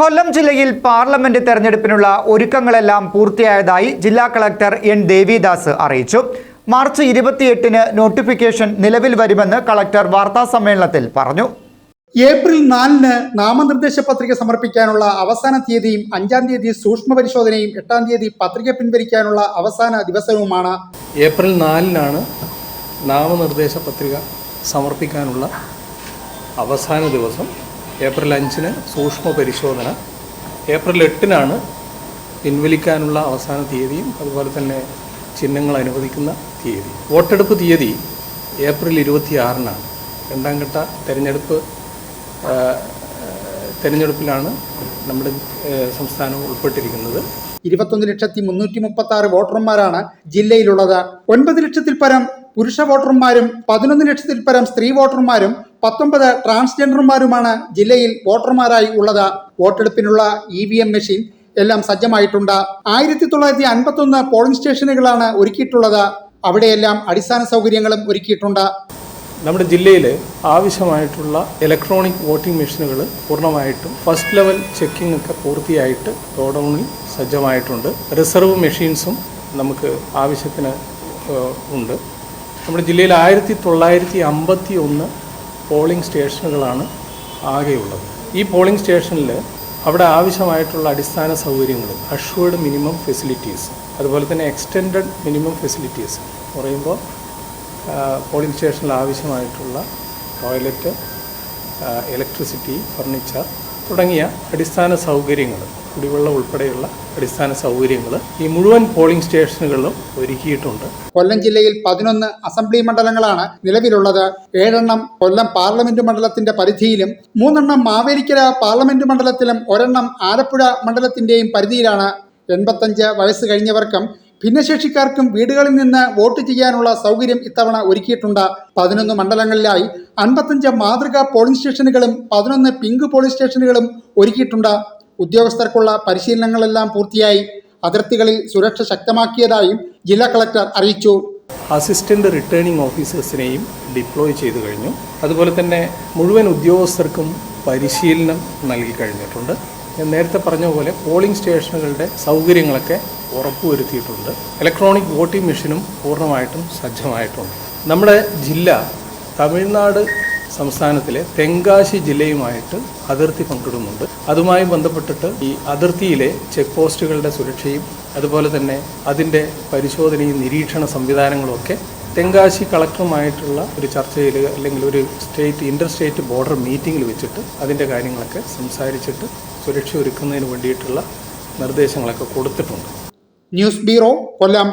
കൊല്ലം ജില്ലയിൽ പാർലമെന്റ് തെരഞ്ഞെടുപ്പിനുള്ള ഒരുക്കങ്ങളെല്ലാം പൂർത്തിയായതായി ജില്ലാ കളക്ടർ എൻ ദേവിദാസ് അറിയിച്ചു. മാർച്ച് ഇരുപത്തിയെട്ടിന് നോട്ടിഫിക്കേഷൻ നിലവിൽ വരുമെന്ന് കളക്ടർ വാർത്താ സമ്മേളനത്തിൽ പറഞ്ഞു. ഏപ്രിൽ നാലിന് നാമനിർദ്ദേശ പത്രിക സമർപ്പിക്കാനുള്ള അവസാന തീയതിയും അഞ്ചാം തീയതി സൂക്ഷ്മ പരിശോധനയും എട്ടാം തീയതി പത്രിക പിൻവലിക്കാനുള്ള അവസാന ദിവസവുമാണ് ഏപ്രിൽ നാലിനാണ് നാമനിർദ്ദേശ പത്രിക സമർപ്പിക്കാനുള്ള അവസാന ദിവസം. ഏപ്രിൽ അഞ്ചിന് സൂക്ഷ്മ പരിശോധന. ഏപ്രിൽ എട്ടിനാണ് പിൻവലിക്കാനുള്ള അവസാന തീയതിയും അതുപോലെ തന്നെ ചിഹ്നങ്ങൾ അനുവദിക്കുന്ന തീയതി വോട്ടെടുപ്പ് തീയതി ഏപ്രിൽ ഇരുപത്തിയാറിനാണ്. രണ്ടാം ഘട്ട തെരഞ്ഞെടുപ്പ് തെരഞ്ഞെടുപ്പിലാണ് നമ്മുടെ സംസ്ഥാനം ഉൾപ്പെട്ടിരിക്കുന്നത്. ഇരുപത്തൊന്ന് ലക്ഷത്തി മുന്നൂറ്റി മുപ്പത്തി ആറ് വോട്ടർമാരാണ് ജില്ലയിലുള്ളത്. ഒൻപത് ലക്ഷത്തിൽ പരം പുരുഷ വോട്ടർമാരും പതിനൊന്ന് ലക്ഷത്തിൽ പരം സ്ത്രീ വോട്ടർമാരും പത്തൊമ്പത് ട്രാൻസ്ജെൻഡർമാരുമാണ് ജില്ലയിൽ വോട്ടർമാരായി ഉള്ളത്. വോട്ടെടുപ്പിനുള്ള ഇ വി എം മെഷീൻ എല്ലാം സജ്ജമായിട്ടുണ്ട്. ആയിരത്തി തൊള്ളായിരത്തി അൻപത്തി ഒന്ന് പോളിംഗ് സ്റ്റേഷനുകളാണ് ഒരുക്കിയിട്ടുള്ളത്. അവിടെയെല്ലാം അടിസ്ഥാന സൗകര്യങ്ങളും ഒരുക്കിയിട്ടുണ്ട്. നമ്മുടെ ജില്ലയിൽ ആവശ്യമായിട്ടുള്ള ഇലക്ട്രോണിക് വോട്ടിംഗ് മെഷീനുകൾ പൂർണമായിട്ടും ഫസ്റ്റ് ലെവൽ ചെക്കിംഗ് ഒക്കെ പൂർത്തിയായിട്ട് ഗോഡൗണിൽ സജ്ജമായിട്ടുണ്ട്. റിസർവ് മെഷീൻസും നമുക്ക് ആവശ്യത്തിന് ഉണ്ട്. നമ്മുടെ ജില്ലയിൽ ആയിരത്തി തൊള്ളായിരത്തി അമ്പത്തി ഒന്ന് പോളിംഗ് സ്റ്റേഷനുകളാണ് ആകെയുള്ളത് ഈ പോളിംഗ് സ്റ്റേഷനിൽ അവിടെ ആവശ്യമായിട്ടുള്ള അടിസ്ഥാന സൗകര്യങ്ങൾ അഷ്വേർഡ് മിനിമം ഫെസിലിറ്റീസ് അതുപോലെ തന്നെ എക്സ്റ്റെൻഡ് മിനിമം ഫെസിലിറ്റീസ് പറയുമ്പോൾ പോളിംഗ് സ്റ്റേഷനിൽ ആവശ്യമായിട്ടുള്ള ടോയ്ലറ്റ് ഇലക്ട്രിസിറ്റി ഫർണിച്ചർ തുടങ്ങിയ അടിസ്ഥാന സൗകര്യങ്ങൾ കുടിവെള്ളം ഉൾപ്പെടെയുള്ള അടിസ്ഥാന സൗകര്യങ്ങൾ ഈ മുഴുവൻ പോളിംഗ് സ്റ്റേഷനുകളിലും ഒരുക്കിയിട്ടുണ്ട്. കൊല്ലം ജില്ലയിൽ പതിനൊന്ന് അസംബ്ലി മണ്ഡലങ്ങളാണ് നിലവിലുള്ളത്. ഏഴെണ്ണം കൊല്ലം പാർലമെന്റ് മണ്ഡലത്തിന്റെ പരിധിയിലും മൂന്നെണ്ണം മാവേലിക്കര പാർലമെന്റ് മണ്ഡലത്തിലും ഒരെണ്ണം ആലപ്പുഴ മണ്ഡലത്തിന്റെയും പരിധിയിലാണ്. എൺപത്തഞ്ച് വയസ്സ് കഴിഞ്ഞവർക്കും ഭിന്നശേഷിക്കാർക്കും വീടുകളിൽ നിന്ന് വോട്ട് ചെയ്യാനുള്ള സൗകര്യം ഇത്തവണ ഒരുക്കിയിട്ടുണ്ട്. പതിനൊന്ന് മണ്ഡലങ്ങളിലായി അൻപത്തഞ്ച് മാതൃകാ പോളിംഗ് സ്റ്റേഷനുകളും പതിനൊന്ന് പിങ്ക് പോളിംഗ് സ്റ്റേഷനുകളും ഒരുക്കിയിട്ടുണ്ട്. ഉദ്യോഗസ്ഥർക്കുള്ള പരിശീലനങ്ങളെല്ലാം പൂർത്തിയായി. അതിർത്തികളിൽ സുരക്ഷ ശക്തമാക്കിയതായും ജില്ലാ കളക്ടർ അറിയിച്ചു. അസിസ്റ്റന്റ് റിട്ടേണിംഗ് ഓഫീസേഴ്സിനെയും ഡിപ്ലോയ് ചെയ്തു കഴിഞ്ഞു. അതുപോലെ തന്നെ മുഴുവൻ ഉദ്യോഗസ്ഥർക്കും പരിശീലനം നൽകി കഴിഞ്ഞിട്ടുണ്ട്. ഞാൻ നേരത്തെ പറഞ്ഞ പോലെ പോളിംഗ് സ്റ്റേഷനുകളുടെ സൗകര്യങ്ങളൊക്കെ ഉറപ്പുവരുത്തിയിട്ടുണ്ട്. ഇലക്ട്രോണിക് വോട്ടിംഗ് മെഷീനും പൂർണമായിട്ടും സജ്ജമായിട്ടുണ്ട്. നമ്മുടെ ജില്ല തമിഴ്നാട് സംസ്ഥാനത്തിലെ തെങ്കാശി ജില്ലയുമായിട്ട് അതിർത്തി പങ്കിടുന്നുണ്ട്. അതുമായി ബന്ധപ്പെട്ടിട്ട് ഈ അതിർത്തിയിലെ ചെക്ക് പോസ്റ്റുകളുടെ സുരക്ഷയും അതുപോലെ തന്നെ അതിന്റെ പരിശോധനയും നിരീക്ഷണ സംവിധാനങ്ങളും ഒക്കെ തെങ്കാശി കളക്ടറുമായിട്ടുള്ള ഒരു ചർച്ചയിൽ അല്ലെങ്കിൽ ഒരു സ്റ്റേറ്റ് ഇന്റർ സ്റ്റേറ്റ് ബോർഡർ മീറ്റിംഗിൽ വെച്ചിട്ട് അതിന്റെ കാര്യങ്ങളൊക്കെ സംസാരിച്ചിട്ട് സുരക്ഷ ഒരുക്കുന്നതിന് വേണ്ടിയിട്ടുള്ള നിർദ്ദേശങ്ങളൊക്കെ കൊടുത്തിട്ടുണ്ട്. News bureau Kollam.